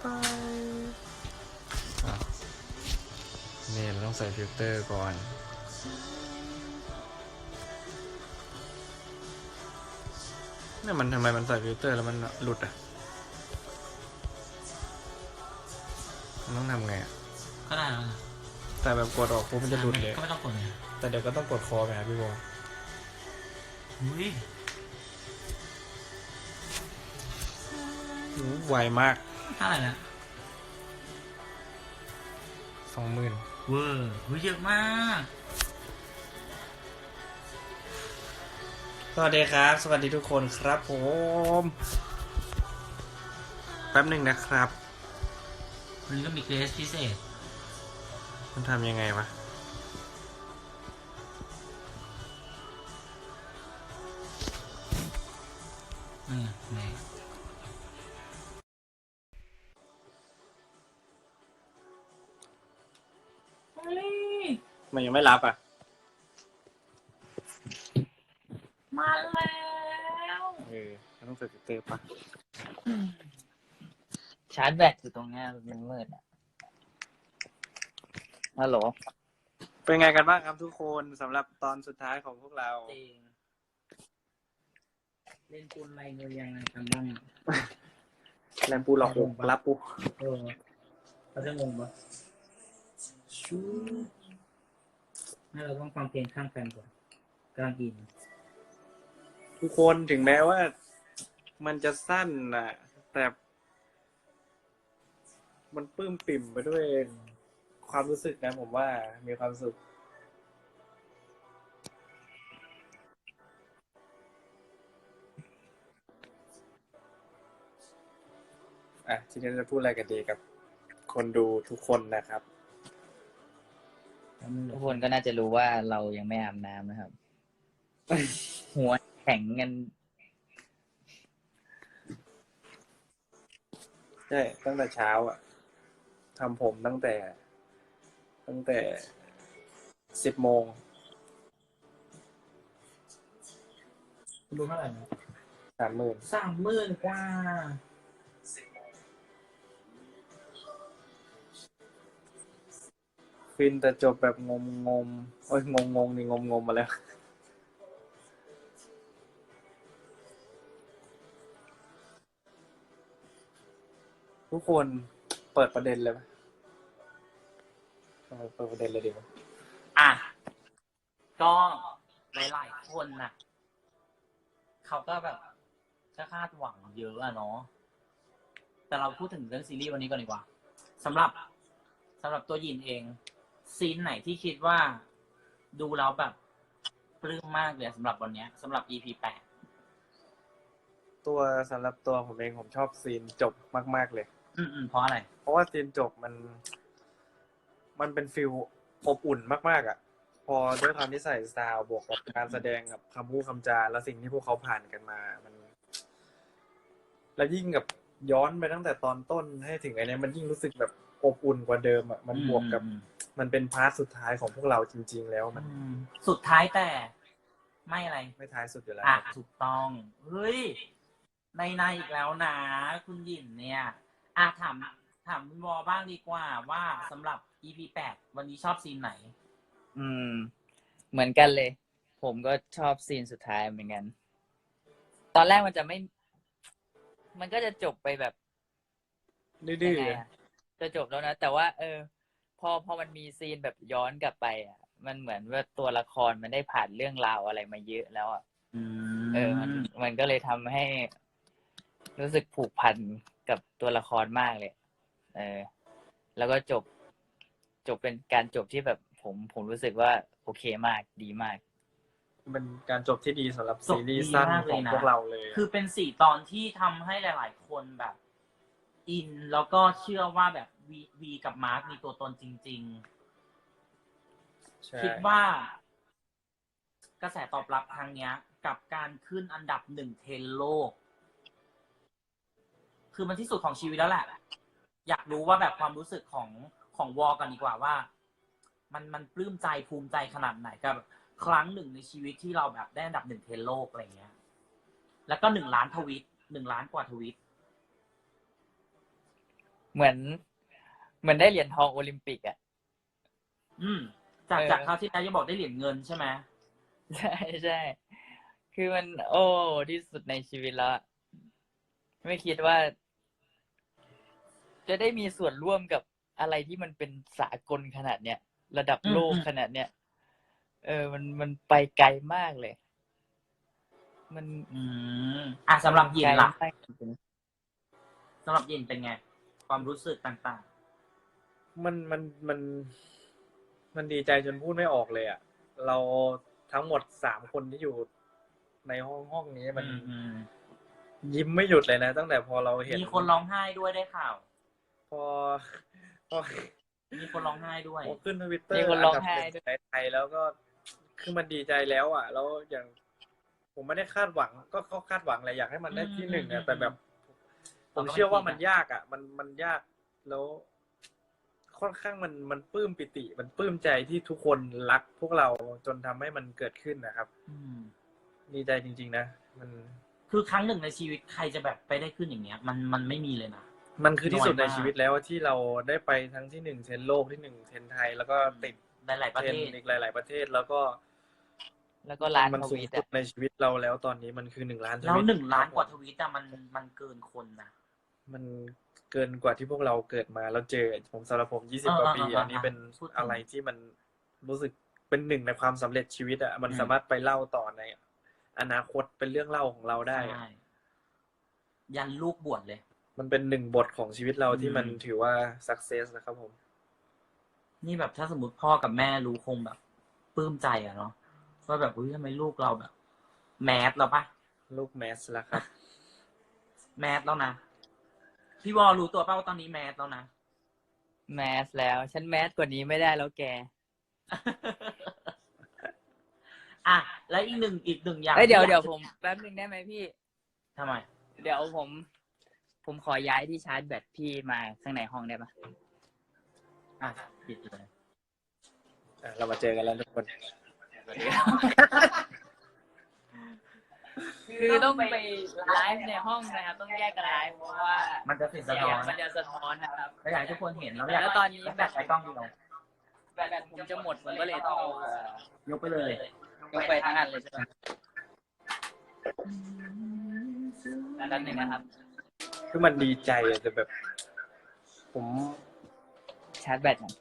ไปอะนี่เราต้องใส่ฟิลเตอร์ก่อน เนี่ยมันทำไมมันใส่ฟิลเตอร์แล้วมันหลุดอะ มันต้องทำไงอะ ก็ได้แล้วนะแต่แบบกดออกปุ๊บมันจะหลุดเลย ก็ไม่ต้องกดเลยแต่เดี๋ยวก็ต้องกดคอไปหาพี่โบอุ้ยอู้ไวมาก เท่าไหร่ละสองหมื่นเวอร์อุ้ยเยอะมาก สวัสดีครับ สวัสดีทุกคนครับผม แป๊บหนึ่งนะครับ วันนี้ก็มีเกรสพิเศษ มันทำยังไงวะ มันยังไม่รับอะ มาแล้วเออมันต้องใส่ฟิลเตอร์ปะชาร์จแบตอยู่ตรงเนี้ยมันมืดอะฮัลโหลเป็นไงกันบ้างครับทุกคนสำหรับตอนสุดท้ายของพวกเรา จริงเล่นปูนไรเงยยังไงกันบ้างแลมปูหลอกหกรับปูเออเขาจะงงปะ ชูให้เราต้องฟังเพลงข้างแฟนก่อนกำลังกินทุกคนถึงแม้ว่า มันจะสั้นนะแต่ มันปลื้มปิ่มไปด้วย ความรู้สึกนะผมว่า มีความสุขอะทีนี้จะพูดอะไรกันดีกับ คนดูทุกคนนะครับ ทุกคนก็น่าจะรู้ว่าเรายังไม่อาบน้ำนะครับ หัวแข็งกันใช่ตั้งแต่เช้าอะทำผมตั้งแต่ ตั้งแต่สิบโมงดูเท่าไหร่นะสามหมื่นสามหมื่นกว่า ฟินแต่จบแบบงมงมๆโอ้ยงงงงนี่งมงมมาแล้ว ทุกคนเปิดประเด็นเลยไหมเปิดประเด็นเลยดีไหมอะ ก็หลายๆคนน่ะ เขาก็แบบก็คาดหวังเยอะอะเนาะแต่เราพูดถึงเรื่องซีรีส์วันนี้ก่อนดีกว่าสำหรับสำหรับตัวยินเอง ซีนไหนที่คิดว่าดูแล้วแบบปลื้มมากเลยสำหรับวันเนี้ยสำหรับ EP แปดตัวสำหรับตัวผมเองผมชอบซีนจบมาก ๆ เลย อืมอืมเพราะอะไร เพราะว่าซีนจบมัน มันเป็นฟิลอบอุ่นมาก ๆ อะ พอด้วยความที่ใส่ซาวด์บวกกับการแสดงกับคำพูดคำจาและสิ่งที่พวกเขาผ่านกันมา มัน แล้วยิ่งกับย้อนไปตั้งแต่ตอนต้นให้ถึงไอ้เนี้ยมันยิ่งรู้สึกแบบอบอุ่นกว่าเดิมอะมันบวกกับ อืม มันเป็นพาร์ทสุดท้ายของพวกเราจริง ๆ แล้วมัน อืมสุดท้ายแต่ ไม่อะไร ไม่ท้ายสุดอยู่แล้วอะถูกต้อง เฮ้ย ในในอีกแล้วนะ คุณหยินเนี่ยอะถามถามคุณวอบ้างดีกว่าว่าสำหรับ EP แปดวันนี้ชอบซีนไหน อืม เหมือนกันเลย ผมก็ชอบซีนสุดท้ายเหมือนกัน ตอนแรกมันจะไม่ มันก็จะจบไปแบบดื้ยัองๆไงเลยอะจะจบแล้วนะ แต่ว่า เออ พอพอมันมีซีนแบบย้อนกลับไปอะ มันเหมือนว่าตัวละครมันได้ผ่านเรื่องราวอะไรมาเยอะแล้วอะอืมเออ มันมันก็เลยทำให้ รู้สึกผูกพันกับตัวละครมากเลย เออ แล้วก็จบ จบเป็นการจบที่แบบผมผมรู้สึกว่าโอเคมากดีมาก เป็นการจบที่ดีสำหรับจบซีรีส์ดีสั้นมากเลขอยงนะพวกเราเลยอะ คือเป็นสี่ตอนที่ทำให้หลาย ๆ คนแบบ อินแล้วก็เชื่อว่าแบบ วีวีกับมาร์คมีตัวตนจริงๆใช่คิดว่ากระแสตอบรับครั้งเนี้ย กับการขึ้นอันดับหนึ่งเทรนด์โลก คือมันที่สุดของชีวิตแล้วแหละ อยากรู้ว่าแบบความรู้สึกของของวอกันดีกว่าว่า มันมันปลื้มใจภูมิใจขนาดไหนกับ ครั้งหนึ่งในชีวิตที่เราแบบได้อันดับหนึ่งเทรนด์โลกอะไรเงี้ย แล้วก็หนึ่งล้านทวิตหนึ่งล้านกว่าทวิต เหมือน เหมือนได้เหรียญทองโอลิมปิกอะ อืม จากเออ จากคราวที่แล้วยังบอกได้เหรียญเงินใช่ไหมใช่ใช่ คือมันโอ้ที่สุดในชีวิตแล้วอะไม่คิดว่า จะได้มีส่วนร่วมกับอะไรที่มันเป็นสากลขนาดเนี้ยระดับโลกอืมอืมขนาดเนี้ยเออ มันมันไปไกลมากเลย มันอืมอะสำหรับยินไกลล่ะมากจริงสำหรับยินเป็นไง ความรู้สึกต่าง มันมันมันมันดีใจจนพูดไม่ออกเลยอะ เราทั้งหมดสามคนที่อยู่ในห้องห้องนี้ๆมันอืมอืมยิ้มไม่หยุดเลยนะ ตั้งแต่พอเราเห็นมีคนร้องไห้ด้วยได้ข่าว พอพอมีคนร้องไห้ด้วยพอขึ้นทวิตเตอร์มีคนร้องไห้ด้วยในไทยแล้วก็คือมันดีใจแล้ว อะ แล้วอย่างผมไม่ได้คาดหวัง ก็ก็คาดหวังแหละอยากให้มันได้ที่หนึ่งอืมอะแต่แบบผเรามก็ไม่เชื่อว่าคิดนะมันยากอะ มันมันยากแล้ว ค่อนข้างมันมันปลื้มปิติ มันปลื้มใจที่ทุกคนรักพวกเราจนทำให้มันเกิดขึ้นนะครับ อืมดีใจจริง ๆ นะมันคือครั้งหนึ่งในชีวิตใครจะแบบไปได้ขึ้นอย่างเงี้ย มันมันไม่มีเลยนะมันคือที่สุดน้ในอยมากชีวิตแล้วที่เราได้ไปทั้งที่หนึ่งเทรนด์โลกที่หนึ่งเทรนด์ไทย แล้วก็ติดหลายๆประเทรเทนศด์อีกหลาย ๆ ประเทศแล้วก็ๆแล้วก็ล้านมันทสูงวีตสุอะดในชีวิตเราแล้วตอนนี้มันคือหนึ่งล้านทแล้ววิตหนึ่งล้านกว่าทวิตอะมันมันเกินคนนะมัน เกินกว่าที่พวกเราเกิดมาแล้วเจอ ผมสำหรับผมยี่สิบอ่ากว่าปีอ่าอ่าอันนี้เป็นพูดถึงอะไรที่มันรู้สึกเป็นหนึ่งในความสำเร็จชีวิตอะมันอืมสามารถไปเล่าต่อใน อนาคตเป็นเรื่องเล่าของเราได้อะใช่ยันลูกบวชเลย มันเป็นหนึ่งบทของชีวิตเราที่อืมมันถือว่า success นะครับผม นี่แบบถ้าสมมติพ่อกับแม่รู้คงแบบปลื้มใจอะเนาะว่าแบบอุ้ยทำไมลูกเราแบบ แมสแล้วปะลูกแมสแล้วครับ แมสแล้วนะ พี่วอรู้ตัวป่าว่าตอนนี้แมสแล้วนะ แมสแล้ว ฉันแมสกว่านี้ไม่ได้แล้วแกอะ แล้วอีกหนึ่งอีกหนึ่งอย่างเอ้ยเดี๋ยวที่เดี๋ยวอาผกมจะแป๊บนึงได้ไหมพี่ ทำไม เดี๋ยวผม ผมขอย้ายที่ชาร์จแบตพี่มาข้างในห้องได้ปะอะปิดเลย อะเรามาเจอกันแล้วทุกคนคื อต้องไปไลฟ์ในห้องนะครับต้องแยกกันไลฟ์เพราะว่ามันจะติดสะเสียท้องนมันจะสะท้อนนะครับเราอยากให้ทุกคนเห็นแล้วอยากแล้วตอนนี้แบตใช้กล้องดีเราแบตผมจะหมดผมก็เลยต้องเอาเอ่อยกไปเลย ยกไปทั้งอันเลยใช่ไหมแป๊บนึงนะครับ คือมันดีใจอะแต่แบบ ผมชาร์จแบตก่อน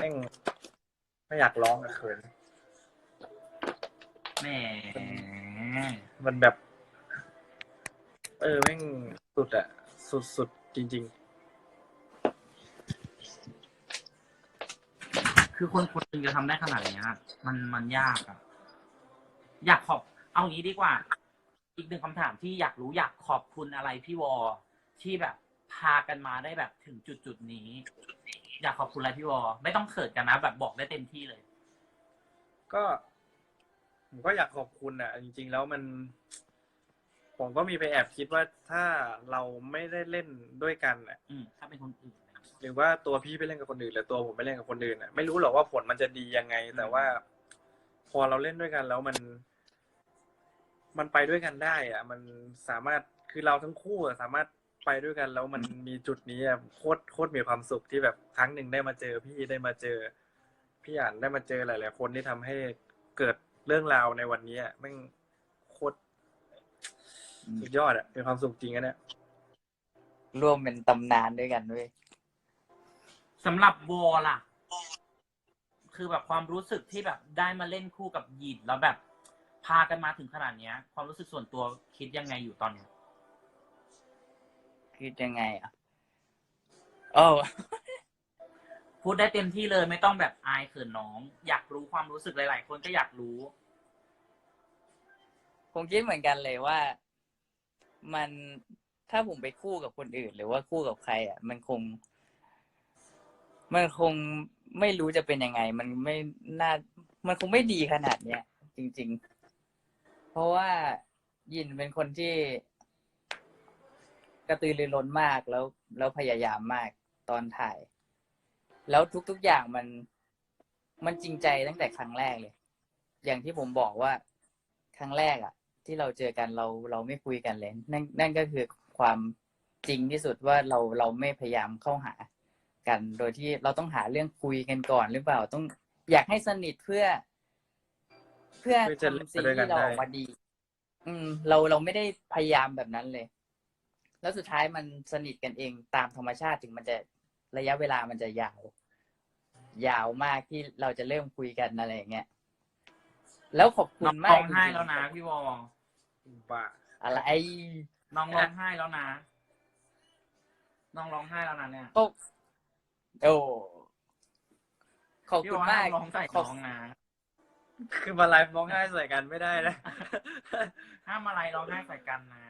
แม่งไม่อยากร้องอะเขินแหม มันแบบ เออแม่งสุดอะสุดสุดจริง คือคนคนหนึงจะทำได้ขนาดเนี้ยมันมันยากอะอยากขอบ เอางี้ดีกว่า อีกหนึ่งคำถามที่อยากรู้อยากขอบคุณอะไรพี่วอ ที่แบบพากันมาได้แบบถึงจุดจุดๆนี้ อยากขอบคุณอะไรพี่วอ ไม่ต้องเขินกันนะ แบบบอกได้เต็มที่เลย ๆ ก็ ผมก็อยากขอบคุณอะจริง ๆ แล้วมัน ผมก็มีไปแอบคิดว่าถ้าเราไม่ได้เล่นด้วยกันอะอืมถ้าเป็นคนอื่นนะหรือว่าตัวพี่ไปเล่นกับคนอื่นหรือตัวผมไปเล่นกับคนอื่นอะไม่รู้หรอกว่าผลมันจะดียังไง แต่ว่า พอเราเล่นด้วยกันแล้วมัน มันไปด้วยกันได้อะมันสามารถคือเราทั้งคู่อะสามารถไปด้วยกัน แล้วมันมีจุดนี้อะโคตรโคตรมีความสุขที่แบบครั้งหนึ่งได้มาเจอ พี่ได้มาเจอ พี่อ่านได้มาเจอหลาย ๆ คนที่ทำให้เกิด เรื่องราวในวันนี้อะแม่งโคตรสุดยอดอะเป็นความสุขจริงอะเนี่ยร่วมเป็นตำนานด้วยกันด้วยสำหรับวอล่ะ คือแบบความรู้สึกที่แบบได้มาเล่นคู่กับหยินแล้วแบบ พากันมาถึงขนาดเนี้ย ความรู้สึกส่วนตัวคิดยังไงอยู่ตอนเนี้ยคือยังไงอะโอ้ พูดได้เต็มที่เลยไม่ต้องแบบอายเขินน้อง อยากรู้ความรู้สึกหลาย ๆ คนก็อยากรู้ ผมคิดเหมือนกันเลยว่ามันถ้าผมไปคู่กับคนอื่น หรือว่าคู่กับใคร อะ มันคง มันคงไม่รู้จะเป็นยังไง มันไม่น่า มันคงไม่ดีขนาดเนี้ยจริง ๆ เพราะว่ายินเป็นคนที่ กระตือรือร้นมากแล้วแล้วพยายามมากตอนถ่าย แล้วทุก ๆอย่างมันมันจริงใจตั้งแต่ครั้งแรกเลย อย่างที่ผมบอกว่าครั้งแรกอะที่เราเจอกันเราเราไม่คุยกันเลยนั่นนั่นก็คือความจริงที่สุดว่าเราเราไม่พยายามเข้าหากัน โดยที่เราต้องหาเรื่องคุยกันก่อนหรือเปล่าต้องอยากให้สนิทเพื่อ เพื่อเพื่อจะเล่นทำซีไปด้วยรีส์เราออกมาดี อืม เราเราไม่ได้พยายามแบบนั้นเลย แล้วสุดท้ายมันสนิทกันเองตามธรรมชาติถึงมันจะ ระยะเวลามันจะยาว ยาวมากที่เราจะเริ่มคุยกันอะไรอย่างเงี้ยแล้วขอบคุน้อณงมาร้กองไห้จริงๆแล้วนะพี่วอบ้าอะไรน้องร้องไห้แล้วนะน้องร้องไห้แล้วนะเนี่ยโอ้โอ้ขอบพี่คุวณอมากห้ามร้องใส่ขอบน้องนะคือมาไลฟ์ร้องไห้ใส่กันไม่ได้นะห้ามอะไรร้องไห้ใส่กันนะ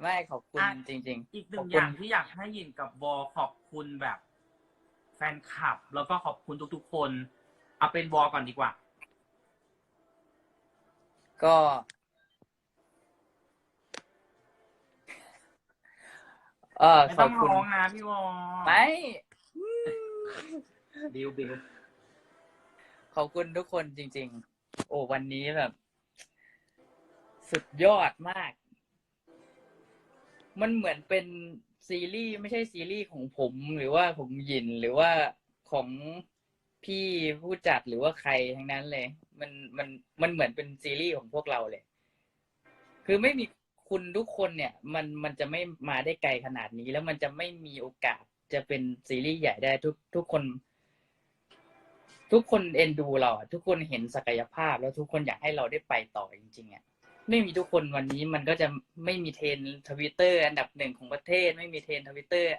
ไม่ขอบคุณอะ จริง อีกหนึ่ขอบงคุอณย่างที่อยากให้ยินกับวอขอบคุณแบบ แฟนคลับ แล้วก็ขอบคุณทุกๆคนเอาเป็นวอก่อนดีกว่า ๆ ก็ เออไม่ขต้ออบงคุณร้องนะพี่วอไม่ บิวบิวขอบคุณทุกคนจริง ๆ โอ้วันนี้แบบ สุดยอดมาก มันเหมือนเป็นซีรีส์ไม่ใช่ซีรีส์ของผมหรือว่าของหยินหรือว่าของพี่ผู้จัดหรือว่าใครทั้งนั้นเลย มันมันมันเหมือนเป็นซีรีส์ของพวกเราเลย คือไม่มีคุณทุกคนเนี่ย มันมันจะไม่มาได้ไกลขนาดนี้ แล้วมันจะไม่มีโอกาสจะเป็นซีรีส์ใหญ่ได้ทุกทุกคน ทุกคนเอ็นดูเราอะทุกคนเห็นศักยภาพ แล้วทุกคนอยากให้เราได้ไปต่อจริงๆอะ ไม่มีทุกคนวันนี้มันก็จะไม่มีเทรนทวิตเตอร์อันดับหนึ่งของประเทศ ไม่มีเทรนทวิตเตอร์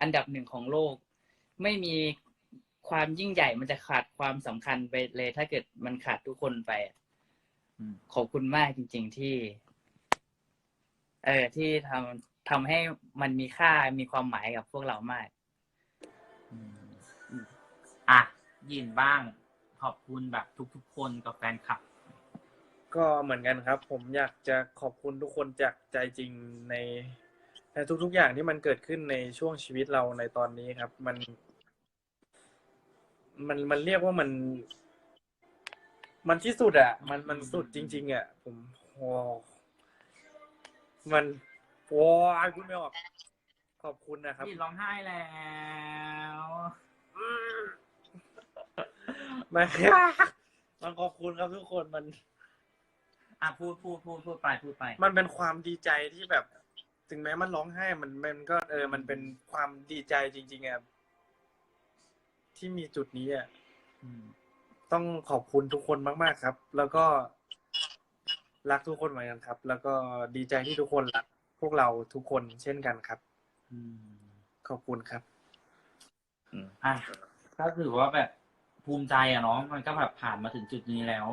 อันดับหนึ่งของโลก ไม่มีความยิ่งใหญ่มันจะขาดความสำคัญไปเลย ถ้าเกิดมันขาดทุกคนไปขอบคุณมากจริง ๆที่ เออที่ทำทำให้มันมีค่ามีความหมายกับพวกเรามากอะยินบ้าง ขอบคุณแบบทุกๆคนกับแฟนคลับ ก็เหมือนกันครับ ผมอยากจะขอบคุณทุกคนจากใจจริงในในทุก ๆ อย่างที่มันเกิดขึ้นในช่วงชีวิตเราในตอนนี้ครับ มัน มันมันเรียกว่ามัน มันที่สุดอะมันมันสุดจริง ๆอะผมโอ้มันโอ้ยพูดไม่ออก ขอบคุณนะครับยินร้องไห้แล้วมันมันขอบคุณครับทุกคนมัน อะพูดพูดพูดพูดไปพูดไป มันเป็นความดีใจที่แบบ ถึงแม้มันร้องไห้มันมันก็เออ มันเป็นความดีใจจริงๆอะที่มีจุดนี้อะอืมต้องขอบคุณทุกคนมาก ๆ ครับ แล้วก็รักทุกคนเหมือนกันครับ แล้วก็ดีใจที่ทุกคนรักพวกเราทุกคนเช่นกันครับอืมขอบคุณครับอะก็ถือว่าแบบภูมิใจอะเนาะมันก็แบบผ่านมาถึงจุดนี้แล้ว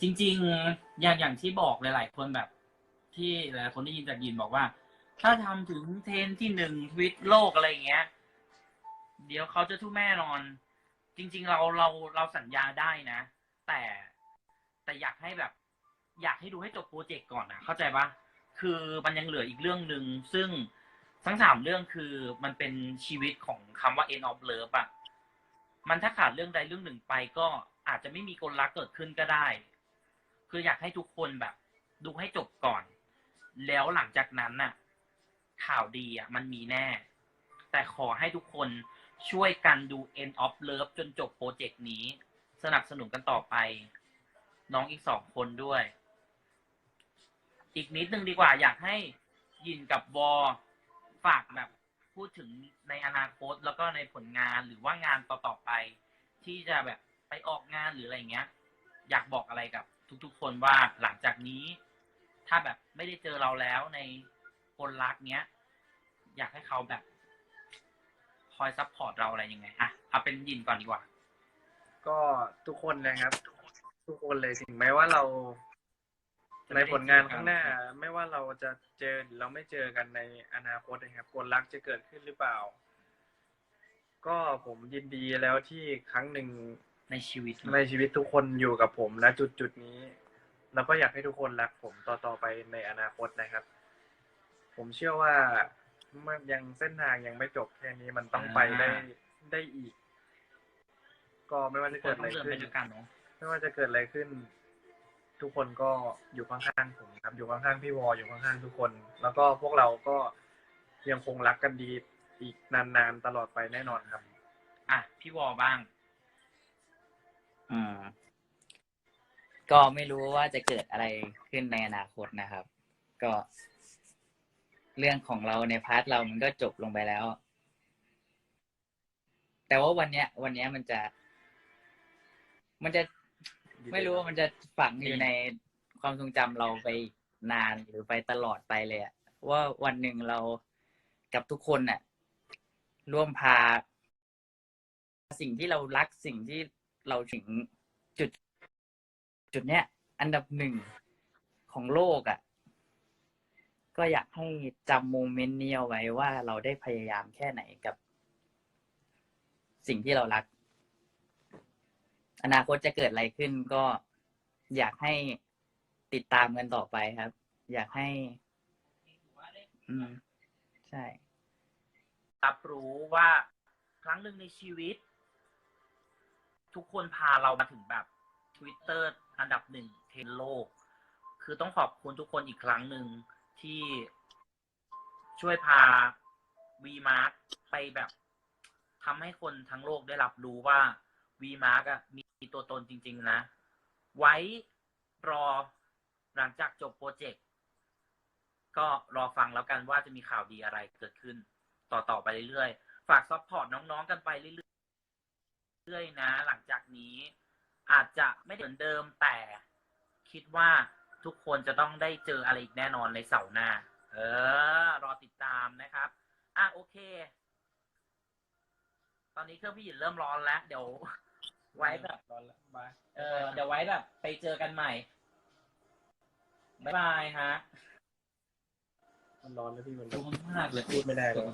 จริง ๆ อย่างอย่างที่บอกหลายๆ คนแบบ ที่หลายๆคนได้ยินจากยินบอกว่า ถ้าทำถึงเทรนที่หนึ่งทวิตโลกอะไรอย่างเงี้ย เดี๋ยวเขาจะทุ่มแม่นอน จริง ๆ เราเราเราสัญญาได้นะ แต่แต่อยากให้แบบ อยากให้ดูให้จบโปรเจกต์ก่อนนะเข้าใจปะคือมันยังเหลืออีกเรื่องหนึ่งซึ่งทั้งสามเรื่องคือมันเป็นชีวิตของคำว่า end of love อะมันถ้าขาดเรื่องใดเรื่องหนึ่งไปก็อาจจะไม่มีคนรักเกิดขึ้นก็ได้ คืออยากให้ทุกคนแบบ ดูให้จบก่อน แล้วหลังจากนั้นน่ะ ข่าวดีอะ มันมีแน่ แต่ขอให้ทุกคนช่วยกันดู end of love จนจบโปรเจกต์นี้ สนับสนุนกันต่อไป น้องอีกสองคนด้วย อีกนิดนึงดีกว่า อยากให้ยินกับวอฝากแบบพูดถึงในอนาคตแล้วก็ในผลงานหรือว่างานต่อๆไป ที่จะแบบไปออกงานหรืออะไรเงี้ย อยากบอกอะไรกับ ทุกๆ คนว่าหลังจากนี้ ถ้าแบบไม่ได้เจอเราแล้วในคนรักเนี้ย อยากให้เขาแบบ คอยซัพพอร์ตเราอะไรยังไงอะเอาเป็นยินก่อนดีกว่า ก็ทุกคนนะครับ ทุกคนเลยถึงแม้ว่าเรา ในผลงานข้างหน้า ไม่ว่าเราจะเจอหรือเราไม่เจอกันในอนาคตนะครับกลรักจะเกิดขึ้นหรือเปล่า ก็ผมยินดีแล้วที่ครั้งหนึ่ง ในชีวิตในชีวิตทุกคนอยู่กับผมณจุดจุดๆนี้ แล้วก็อยากให้ทุกคนรักผมต่อๆไปในอนาคตนะครับ ผมเชื่อว่ามันยังเส้นทางยังไม่จบแค่นี้มันต้องไปได้ได้อีก ก็ไม่ว่าจะคเกินดต้อะองไรเดินขึ้ไปนด้วยกันเนาะไม่ว่าจะเกิดอะไรขึ้น ทุกคนก็อยู่ข้างๆผมครับ อยู่ข้างๆพี่วออยู่ข้างๆทุกคน แล้วก็พวกเราก็ยังคงรักกันดีอีกนานๆตลอดไปแน่นอนครับ อะพี่วอบ้าง อืม ก็ไม่รู้ว่าจะเกิดอะไรขึ้นในอนาคตนะครับ ก็ เรื่องของเราในพาร์ทเรามันก็จบลงไปแล้ว แต่ว่าวันเนี้ย วันเนี้ยมันจะ มันจะไม่รู้ว่ามันจะฝังอยู่ในความทรงจำเราไปนานหรือไปตลอดไปเลยอะว่าวันหนึ่งเรากับทุกคนน่ะ ร่วมพา สิ่งที่เรารักสิ่งที่ เราถึงจุด จุดเนี้ย อันดับหนึ่งของโลกอะ่ะ ก็อยากให้จำโมเมนต์นี้เอาไว้ว่าเราได้พยายามแค่ไหนกับ สิ่งที่เรารัก อนาคตจะเกิดอะไรขึ้นก็อยากให้ติดตามกันต่อไปครับ อยากให้ อืม ใช่ รับรู้ว่าครั้งหนึ่งในชีวิต ทุกคนพาเรามาถึงแบบ Twitter อันดับหนึ่งเทนโลก คือต้องขอบคุณทุกคนอีกครั้งหนึ่งที่ช่วยพา V Mark ไปแบบทำให้คนทั้งโลกได้รับรู้ว่า V Mark อะมีตัวตนจริง ๆ นะ ไว้รอหลังจากจบโปรเจกต์ก็รอฟังแล้วกันว่าจะมีข่าวดีอะไรเกิดขึ้น ต่อต่อไปเรื่อย ๆ ฝากซัพพอร์ตน้อง ๆ กันไปเรื่อย ๆนะ หลังจากนี้ อาจจะไม่เหมือนเดิมแต่คิดว่าทุกคนจะต้องได้เจออะไรอีกแน่นอนในเสาร์หน้า เออ รอติดตามนะครับ อะโอเค ตอนนี้เครื่องพี่หยินเริ่มร้อนแล้ว เดี๋ยว ไว้แบบร้อนแล้วบายเออเดี๋ยวไว้แบบ ไปเจอกันใหม่บ๊ายบายฮะ มันร้อนแล้วพี่มันร้อนมากเลยพูดไม่ได้เลย